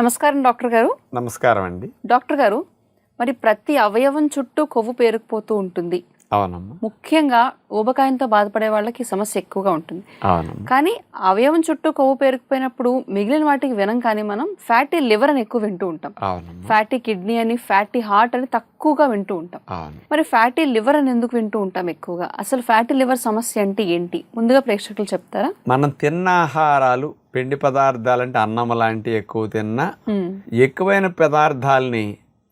నమస్కారం డాక్టర్ గారు. నమస్కారం అండి. డాక్టర్ గారు మరి ప్రతి అవయవం చుట్టూ కొవ్వు పేరుకుపోతూ ఉంటుంది. అవునమ్మా. ముఖ్యంగా ఊబకాయంతో బాధపడే వాళ్ళకి సమస్య ఎక్కువగా ఉంటుంది. కానీ అవయవం చుట్టూ కొవ్వు పేరుకుపోయినప్పుడు మిగిలిన వాటికి వినం కానీ మనం ఫ్యాటీ లివర్ అని ఎక్కువ వింటూ ఉంటాం. ఫ్యాటీ కిడ్నీ అని ఫ్యాటీ హార్ట్ అని తక్కువగా వింటూ ఉంటాం. మరి ఫ్యాటీ లివర్ అని ఎందుకు వింటూ ఉంటాం ఎక్కువగా? అసలు ఫ్యాటీ లివర్ సమస్య అంటే ఏంటి? ముందుగా ప్రేక్షకులు చెప్తారా? మనం తిన్న ఆహారాలు పిండి పదార్థాలు అంటే అన్నం లాంటి ఎక్కువ తిన్నా ఎక్కువైన పదార్థాలని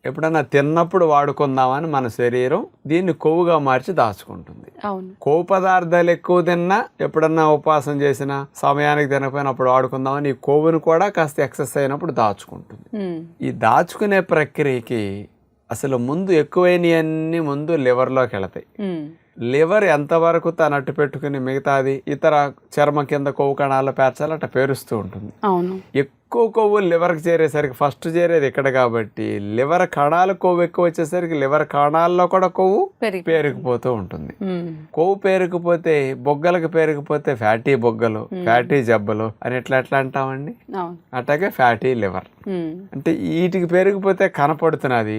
ఎప్పుడన్నా తిన్నప్పుడు వాడుకుందామని మన శరీరం దీన్ని కొవ్వుగా మార్చి దాచుకుంటుంది. అవును. కొవ్వు పదార్థాలు ఎక్కువ తిన్నా ఎప్పుడన్నా ఉపవాసం చేసినా సమయానికి తినకపోయినప్పుడు వాడుకుందామని ఈ కొవ్వును కూడా కాస్త ఎక్సెస్ అయినప్పుడు దాచుకుంటుంది. ఈ దాచుకునే ప్రక్రియకి అసలు ముందు ఎక్కువైనవన్నీ ముందు లివర్లోకి వెళతాయి. లివర్ ఎంతవరకు తను అట్టు పెట్టుకుని మిగతాది ఇతర చర్మ కింద కొవ్వు కణాలు పేర్చాలి అట్లా పేరుస్తూ ఉంటుంది. అవును. ఎక్కువ కొవ్వు లివర్కి చేరేసరికి ఫస్ట్ చేరేది ఇక్కడ కాబట్టి లివర్ కణాలు కొవ్వు ఎక్కువ వచ్చేసరికి లివర్ కణాల్లో కూడా కొవ్వు పేరుకుపోతూ ఉంటుంది. కొవ్వు పేరుకుపోతే బొగ్గలకు పేరుకుపోతే ఫ్యాటీ బొగ్గలు ఫ్యాటీ జబ్బలు అని ఎట్లా ఎట్లా అంటామండి? అట్లాగే ఫ్యాటీ లివర్. అంటే వీటికి పెరిగిపోతే కనపడుతున్నది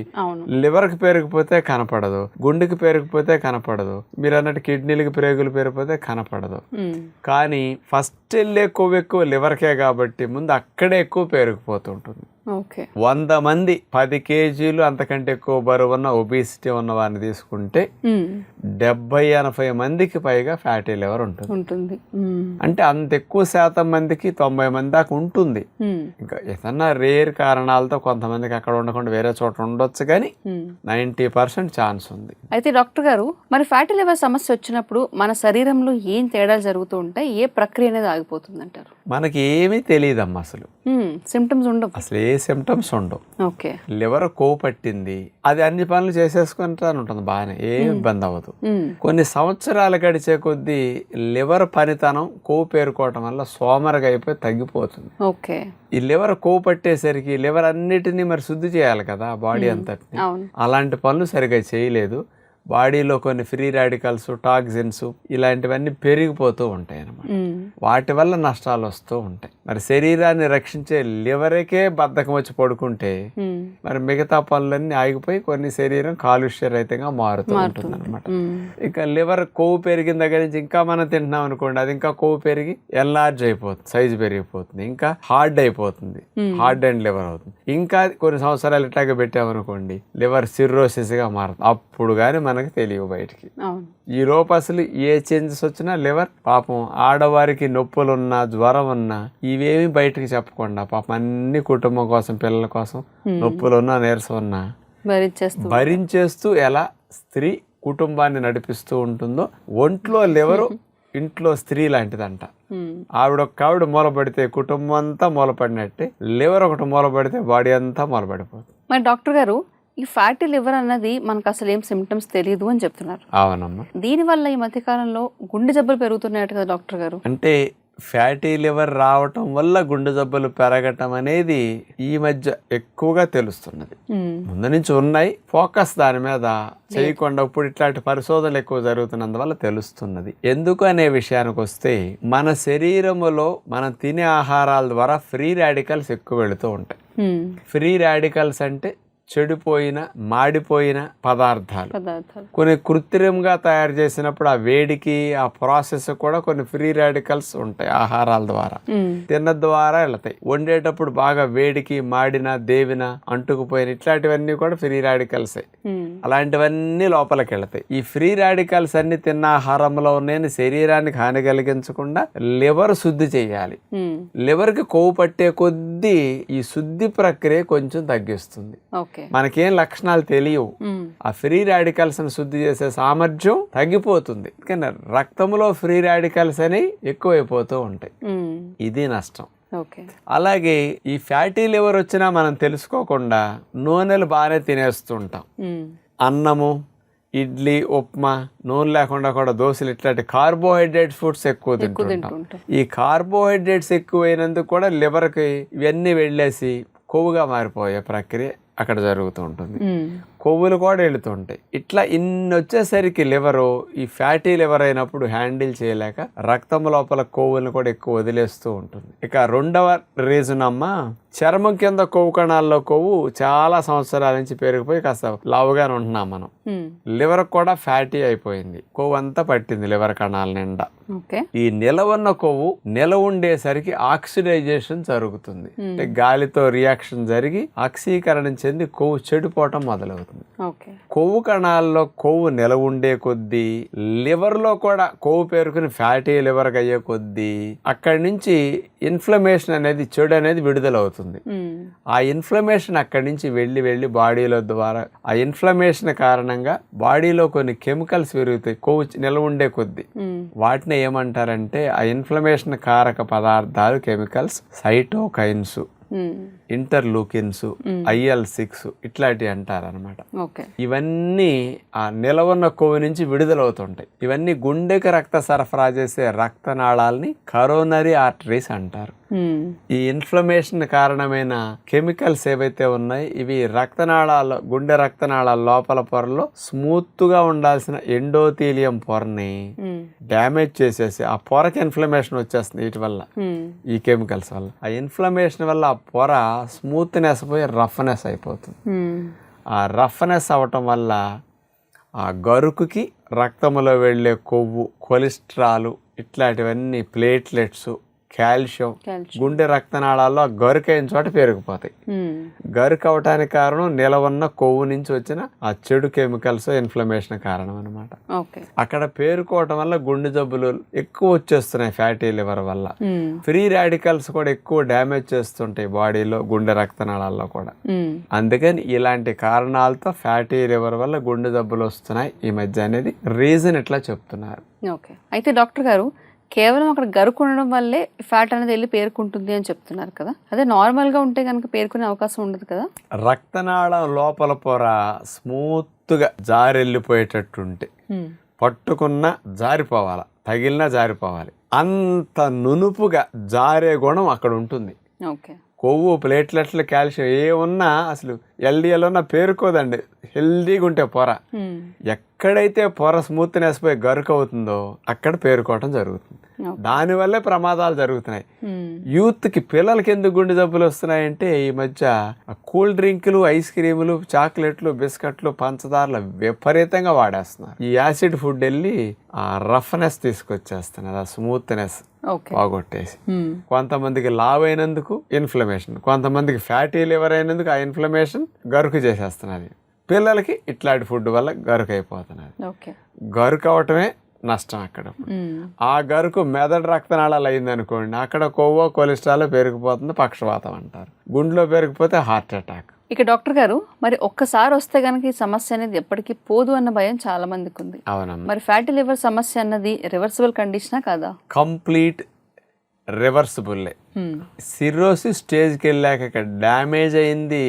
లివర్కి పేరుకుపోతే కనపడదు గుండెకి పేరుకుపోతే కనపడదు మీరు అన్నట్టు కిడ్నీలకి పేగులు పేరుకుపోతే కనపడదు. కానీ ఫస్ట్ వెళ్ళే కొవ్వు ఎక్కువ లివర్కే కాబట్టి ముందు అక్కడే ఎక్కువ పేరుకుపోతుంటుంది. వంద మంది పది కేజీలు అంతకంటే ఎక్కువ బరువు ఉన్న ఒబిసిటీ ఉన్న వారిని తీసుకుంటే డెబ్బై ఎనభై మందికి పైగా ఫ్యాటీ లివర్ ఉంటుంది. ఉంటుంది. అంటే అంత ఎక్కువ శాతం మందికి తొంభై మంది దాకా ఉంటుంది. ఇంకా ఏదన్నా రేర్ కారణాలతో కొంతమందికి అక్కడ ఉండకుండా వేరే చోట ఉండొచ్చు కానీ. నైంటీ పర్సెంట్ ఛాన్స్ ఉంది. అయితే డాక్టర్ గారు మరి ఫ్యాటీ లివర్ సమస్య వచ్చినప్పుడు మన శరీరంలో ఏం తేడాలు జరుగుతూ ఉంటాయి? ఏ ప్రక్రియ అనేది ఆగిపోతుంది అంటారు మనకి ఏమీ తెలియదమ్మా అసలు. సిమ్టమ్స్ ఉండవు. అసలు ఏ సిమ్టమ్స్ ఉండవు. ఓకే. లివర్ కొవ్వు పట్టింది అది అన్ని పనులు చేసేసుకుంటాను ఉంటుంది బాగానే ఏం ఇబ్బంది అవ్వదు. కొన్ని సంవత్సరాలు గడిచే కొద్దీ లివర్ పనితనం కొవ్వు పేరుకోవటం వల్ల సోమరగా అయిపోయి తగ్గిపోతుంది. ఓకే. ఈ లివర్ కొవ్వు పట్టేసరికి లివర్ అన్నిటినీ మరి శుద్ధి చేయాలి కదా బాడీ అంతటిని. అలాంటి పనులు సరిగా చేయలేదు. బాడీలో కొన్ని ఫ్రీ రాడికల్స్ టాక్సిన్స్ ఇలాంటివన్నీ పెరిగిపోతూ ఉంటాయి అన్నమాట వాటి వల్ల నష్టాలు వస్తూ ఉంటాయి. మరి శరీరాన్ని రక్షించే లివర్కే బద్ధకం వచ్చి పడుకుంటే మరి మిగతా పనులన్నీ ఆగిపోయి కొన్ని శరీరం కాలుష్య రహితంగా మారుతూ ఉంటుంది అనమాట ఇక లివర్ కొవ్వు పెరిగిన దగ్గర నుంచి ఇంకా మనం తింటున్నాం అనుకోండి అది ఇంకా కొవ్వు పెరిగి ఎన్లార్జ్ అయిపోతుంది సైజు పెరిగిపోతుంది ఇంకా హార్డ్ అయిపోతుంది హార్డ్ అండ్ లివర్ అవుతుంది. ఇంకా కొన్ని సంవత్సరాలు ఇట్లాగే పెట్టామనుకోండి లివర్ సిర్రోసిస్గా మారుతుంది. అప్పుడు కానీ మనకి తెలియవు బయటికి. ఈ లోపు అసలు ఏ చేంజెస్ వచ్చినా లివర్ పాపం ఆడవారికి నొప్పులున్నా జ్వరం ఉన్నా ఇవేమి బయటికి చెప్పకుండా పాపం అన్ని కుటుంబం కోసం పిల్లల కోసం నొప్పులున్నా నీరసం ఉన్నా భరించేస్తూ భరించేస్తూ ఎలా స్త్రీ కుటుంబాన్ని నడిపిస్తూ ఉంటుందో ఒంట్లో లివరు ఇంట్లో స్త్రీ లాంటిదంట. ఆవిడ ఒక్క ఆవిడ మూలపడితే కుటుంబం అంతా మూలపడినట్టే లివర్ ఒకటి మూలపడితే బాడీ అంతా మూలపడిపోతుంది. మరి డాక్టర్ గారు ఈ ఫ్యాటీ లివర్ అన్నది మనకు అసలు ఏం సిమ్టమ్స్ తెలియదు అని చెప్తున్నారు. అవునమ్మా. దీనివల్ల ఈ మధ్యకాలంలో గుండె జబ్బులు పెరుగుతున్నాయట కదా డాక్టర్ గారు. అంటే ఫ్యాటీ లివర్ రావటం వల్ల గుండె జబ్బులు పెరగటం అనేది ఈ మధ్య ఎక్కువగా తెలుస్తున్నది. ముందు నుంచి ఉన్నాయి ఫోకస్ దాని మీద చేయకుండా ఇప్పుడు ఇట్లాంటి పరిశోధనలు ఎక్కువ జరుగుతున్నందువల్ల తెలుస్తున్నది. ఎందుకు అనే విషయానికి వస్తే మన శరీరములో మనం తినే ఆహారాల ద్వారా ఫ్రీ రాడికల్స్ ఎక్కువ వెళుతూ ఉంటాయి. ఫ్రీ రాడికల్స్ అంటే చెడిపోయిన మాడిపోయిన పదార్థాలు. కొన్ని కృత్రిమంగా తయారు చేసినప్పుడు ఆ వేడికి ఆ ప్రాసెస్ కూడా కొన్ని ఫ్రీ రాడికల్స్ ఉంటాయి ఆహారాల ద్వారా. తిన్న ద్వారా వెళ్తాయి. వండేటప్పుడు బాగా వేడికి మాడిన దేవిన అంటుకుపోయిన ఇట్లాంటివన్నీ కూడా ఫ్రీ రాడికల్సే. అలాంటివన్నీ లోపలికి వెళ్తాయి. ఈ ఫ్రీ రాడికల్స్ అన్ని తిన్న ఆహారంలో ఉన్నాయని శరీరానికి హాని కలిగించకుండా లివర్ శుద్ధి చేయాలి. లివర్కి కొవ్వు పట్టే కొద్దీ ఈ శుద్ధి ప్రక్రియ కొంచెం తగ్గిస్తుంది. మనకేం లక్షణాలు తెలియవు. ఆ ఫ్రీ రాడికల్స్ని శుద్ధి చేసే సామర్థ్యం తగ్గిపోతుంది. కానీ రక్తంలో ఫ్రీ రాడికల్స్ అని ఎక్కువైపోతూ ఉంటాయి. ఇది నష్టం. అలాగే ఈ ఫ్యాటీ లివర్ వచ్చినా మనం తెలుసుకోకుండా నూనెలు బాగానే తినేస్తుంటాం. అన్నము ఇడ్లీ ఉప్మా నూనె లేకుండా కూడా దోశలు ఇట్లాంటి కార్బోహైడ్రేట్ ఫుడ్స్ ఎక్కువ తింటుంటాం. ఈ కార్బోహైడ్రేట్స్ ఎక్కువైనందుకు కూడా లివర్కి ఇవన్నీ వెళ్ళేసి కొవ్వుగా మారిపోయే ప్రక్రియ అక్కడ జరుగుతూ ఉంటుంది. కొవ్వులు కూడా వెళుతుంటాయి ఇట్లా ఇన్ని వచ్చేసరికి లివరు ఈ ఫ్యాటీ లివర్ అయినప్పుడు హ్యాండిల్ చేయలేక రక్తం లోపల కొవ్వులను కూడా ఎక్కువ వదిలేస్తూ ఉంటుంది. ఇక రెండవ రీజన్ అమ్మ చర్మం కింద కొవ్వు కణాల్లో కొవ్వు చాలా సంవత్సరాల నుంచి పెరిగిపోయి కాస్త లావుగానే ఉంటున్నాం మనం. లివర్ కూడా ఫ్యాటీ అయిపోయింది. కొవ్వు అంతా పట్టింది లివర్ కణాల నిండా. ఈ నిలవన్న కొవ్వు నిలవ ఉండేసరికి ఆక్సిడైజేషన్ జరుగుతుంది. అంటే గాలితో రియాక్షన్ జరిగి ఆక్సీకరణం చెంది కొవ్వు చెడిపోవటం మొదలవుతుంది. కొవ్వు కణాల్లో కొవ్వు నిలవ ఉండే కొద్దీ లివర్లో కూడా కొవ్వు పేరుకుని ఫ్యాటీ లివర్ అయ్యే కొద్దీ అక్కడి నుంచి ఇన్ఫ్లమేషన్ అనేది చెడు అనేది విడుదలవుతుంది. మ్మ్. ఆ ఇన్ఫ్లమేషన్ అక్కడి నుంచి వెళ్ళి వెళ్ళి బాడీలో ద్వారా ఆ ఇన్ఫ్లమేషన్ కారణంగా బాడీలో కొన్ని కెమికల్స్ పెరుగుతాయి కొవ్వు నిలవ ఉండే కొద్దీ. వాటిని ఏమంటారంటే ఆ ఇన్ఫ్లమేషన్ కారక పదార్థాలు chemicals cytokines. Interleukins IL six ఇట్లాంటివి అంటారనమాట ఓకే. ఇవన్నీ ఆ నిలవన్న కొవ్వు నుంచి విడుదలవుతుంటాయి. ఇవన్నీ గుండెకి రక్త సరఫరా చేసే రక్తనాళాలని కరోనరీ ఆర్టరీస్ అంటారు. ఈ ఇన్ఫ్లమేషన్ కారణమైన కెమికల్స్ ఏవైతే ఉన్నాయి ఇవి రక్తనాళాల గుండె రక్తనాళాల లోపల పొరలో స్మూత్గా ఉండాల్సిన ఎండోథీలియం పొరని. డ్యామేజ్ చేసేసి ఆ పొరకి ఇన్ఫ్లమేషన్ వచ్చేస్తుంది వీటి వల్ల. ఈ కెమికల్స్ వల్ల ఆ ఇన్ఫ్లమేషన్ వల్ల ఆ పొర స్మూత్నెస్ పోయి రఫ్నెస్ అయిపోతుంది. ఆ రఫ్నెస్ అవ్వటం వల్ల ఆ గరుకుకి రక్తంలో వెళ్ళే కొవ్వు కొలెస్ట్రాల్ ఇట్లాంటివన్నీ ప్లేట్లెట్స్ కాల్షియం. గుండె రక్తనాళాల్లో ఆ గరుకైన చోట పెరిగిపోతాయి. గరుకు అవటానికి కారణం నిలవన్న కొవ్వు నుంచి వచ్చిన ఆ చెడు కెమికల్స్ ఇన్ఫ్లమేషన్ కారణం అనమాట అక్కడ పేరుకోవటం వల్ల గుండె జబ్బులు ఎక్కువ వచ్చేస్తున్నాయి ఫ్యాటీ లివర్ వల్ల. ఫ్రీ రాడికల్స్ కూడా ఎక్కువ డ్యామేజ్ చేస్తుంటాయి బాడీలో గుండె రక్తనాళాల్లో కూడా. అందుకని ఇలాంటి కారణాలతో ఫ్యాటీ లివర్ వల్ల గుండె జబ్బులు వస్తున్నాయి ఈ మధ్య అనేది రీజన్ ఇట్లా చెప్తున్నారు ఓకే అయితే డాక్టర్ గారు కేవలం అక్కడ గరుకు ఉండడం వల్లే ఫ్యాట్ అనేది వెళ్ళి పేరుకుంటుంది అని చెప్తున్నారు కదా. అదే నార్మల్గా ఉంటే కనుక పేరుకునే అవకాశం ఉండదు కదా. రక్తనాళం లోపల పొర స్మూత్గా జారెళ్ళిపోయేటట్టుంటే. పట్టుకున్న జారిపోవాలి తగిలినా జారిపోవాలి. అంత నునుపుగా జారే గుణం అక్కడ ఉంటుంది. ఓకే. కొవ్వు ప్లేట్లెట్లు కాల్షియం ఏ ఉన్నా అసలు ఎల్డిఎల్ ఉన్నా పేరుకోదండి హెల్దీగా ఉంటే పొర. ఎక్కడైతే పొర స్మూత్నెస్ పోయి గరుకు అవుతుందో అక్కడ పేరుకోవటం జరుగుతుంది. దానివల్లే ప్రమాదాలు జరుగుతున్నాయి. మ్మ్. యూత్కి పిల్లలకి ఎందుకు గుండె జబ్బులు వస్తున్నాయంటే ఈ మధ్య కూల్ డ్రింకులు ఐస్ క్రీములు చాక్లెట్లు బిస్కెట్లు పంచదారలు విపరీతంగా వాడేస్తున్నారు. ఈ యాసిడ్ ఫుడ్ వెళ్ళి ఆ రఫ్నెస్ తీసుకొచ్చేస్తున్నది ఆ స్మూత్నెస్ పోగొట్టేసి. మ్మ్. కొంతమందికి లావ్ అయినందుకు ఇన్ఫ్లమేషన్ కొంతమందికి ఫ్యాటీ లివర్ అయినందుకు ఆ ఇన్ఫ్లమేషన్ గరుకు చేసేస్తున్నది పిల్లలకి ఇట్లాంటి ఫుడ్ వల్ల గరుకు అయిపోతున్నది ఓకే గరుకు అవటమే నష్టం అక్కడ. ఆ గరుకు మెదడు రక్తనాళాలు అయింది అనుకోండి అక్కడ కొవ్వు కొలెస్ట్రాల్ పెరిగిపోతుంది పక్షవాతం అంటారు. గుండెలో పెరిగిపోతే హార్ట్ అటాక్. ఇక డాక్టర్ గారు మరి ఒక్కసారి వస్తే కనుక ఈ సమస్య అనేది ఎప్పటికీ పోదు అన్న భయం చాలా మందికి ఉంది. అవునమ్మా. మరి ఫ్యాటీ లివర్ సమస్య అన్నది రివర్సిబుల్ కండిషనా కాదా? కంప్లీట్ రివర్సిబుల్లే మ్మ్. సిరోసిస్ స్టేజ్కి వెళ్ళాక ఇక్కడ డ్యామేజ్ అయింది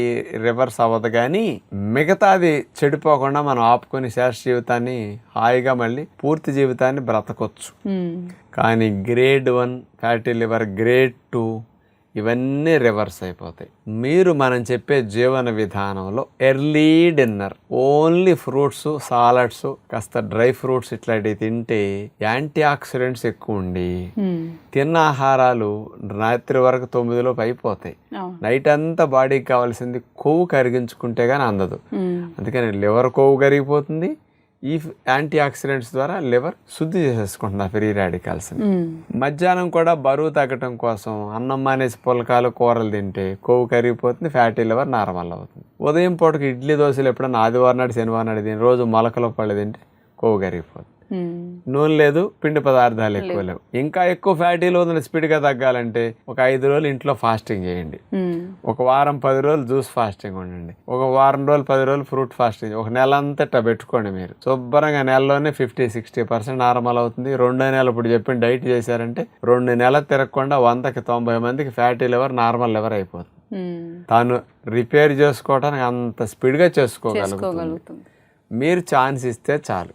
రివర్స్ అవ్వదు కానీ మిగతాది చెడిపోకుండా మనం ఆపుకొని శేష జీవితాన్ని హాయిగా మళ్ళీ పూర్తి జీవితాన్ని బ్రతకొచ్చు. కానీ grade one fatty liver grade two ఇవన్నీ రివర్స్ అయిపోతాయి మీరు మనం చెప్పే జీవన విధానంలో early dinner only fruits salads కాస్త డ్రై ఫ్రూట్స్ ఇట్లాంటివి తింటే యాంటీ ఆక్సిడెంట్స్ ఎక్కువ ఉండి. తిన్న ఆహారాలు రాత్రి వరకు తొమ్మిదిలోపు అయిపోతాయి నైట్ అంతా బాడీకి కావాల్సింది కొవ్వు కరిగించుకుంటే కానీ అందదు. అందుకని లివర్ కొవ్వు కరిగిపోతుంది ఈ యాంటీ ఆక్సిడెంట్స్ ద్వారా లివర్ శుద్ధి చేసేసుకుంటుంది ఆ ఫ్రీ రాడికల్స్ మ్మ్. మధ్యాహ్నం కూడా బరువు తగ్గటం కోసం అన్నం మానేసి పులకాలు కూరలు తింటే కొవ్వు కరిగిపోతుంది ఫ్యాటీ లివర్ నార్మల్ అవుతుంది ఉదయం పూటకి ఇడ్లీ దోశలు ఎప్పుడన్నా ఆదివారం నాడు శనివారం నాడు తిని రోజు మొలకల పళ్ళు తింటే కొవ్వు కరిగిపోతుంది. నూనె లేదు పిండి పదార్థాలు ఎక్కువ లేవు. ఇంకా ఎక్కువ ఫ్యాటీలో ఉన్న స్పీడ్గా తగ్గాలంటే ఒక ఐదు రోజులు ఇంట్లో ఫాస్టింగ్ చేయండి. ఒక వారం పది రోజులు జ్యూస్ ఫాస్టింగ్ ఉండండి. ఒక వారం రోజులు పది రోజులు ఫ్రూట్ ఫాస్టింగ్. ఒక నెల అంతా ఇట్లా పెట్టుకోండి మీరు. శుభ్రంగా నెలలోనే ఫిఫ్టీ సిక్స్టీ పర్సెంట్ నార్మల్ అవుతుంది. రెండో నెల ఇప్పుడు చెప్పిన డైట్ చేశారంటే రెండు నెలలు తిరగకుండా వందకి తొంభై మందికి ఫ్యాటీ లివర్ నార్మల్ లివర్ అయిపోతుంది. తాను రిపేర్ చేసుకోవడానికి అంత స్పీడ్గా చేసుకోగలుగుతుంది. మీరు ఛాన్స్ ఇస్తే చాలు.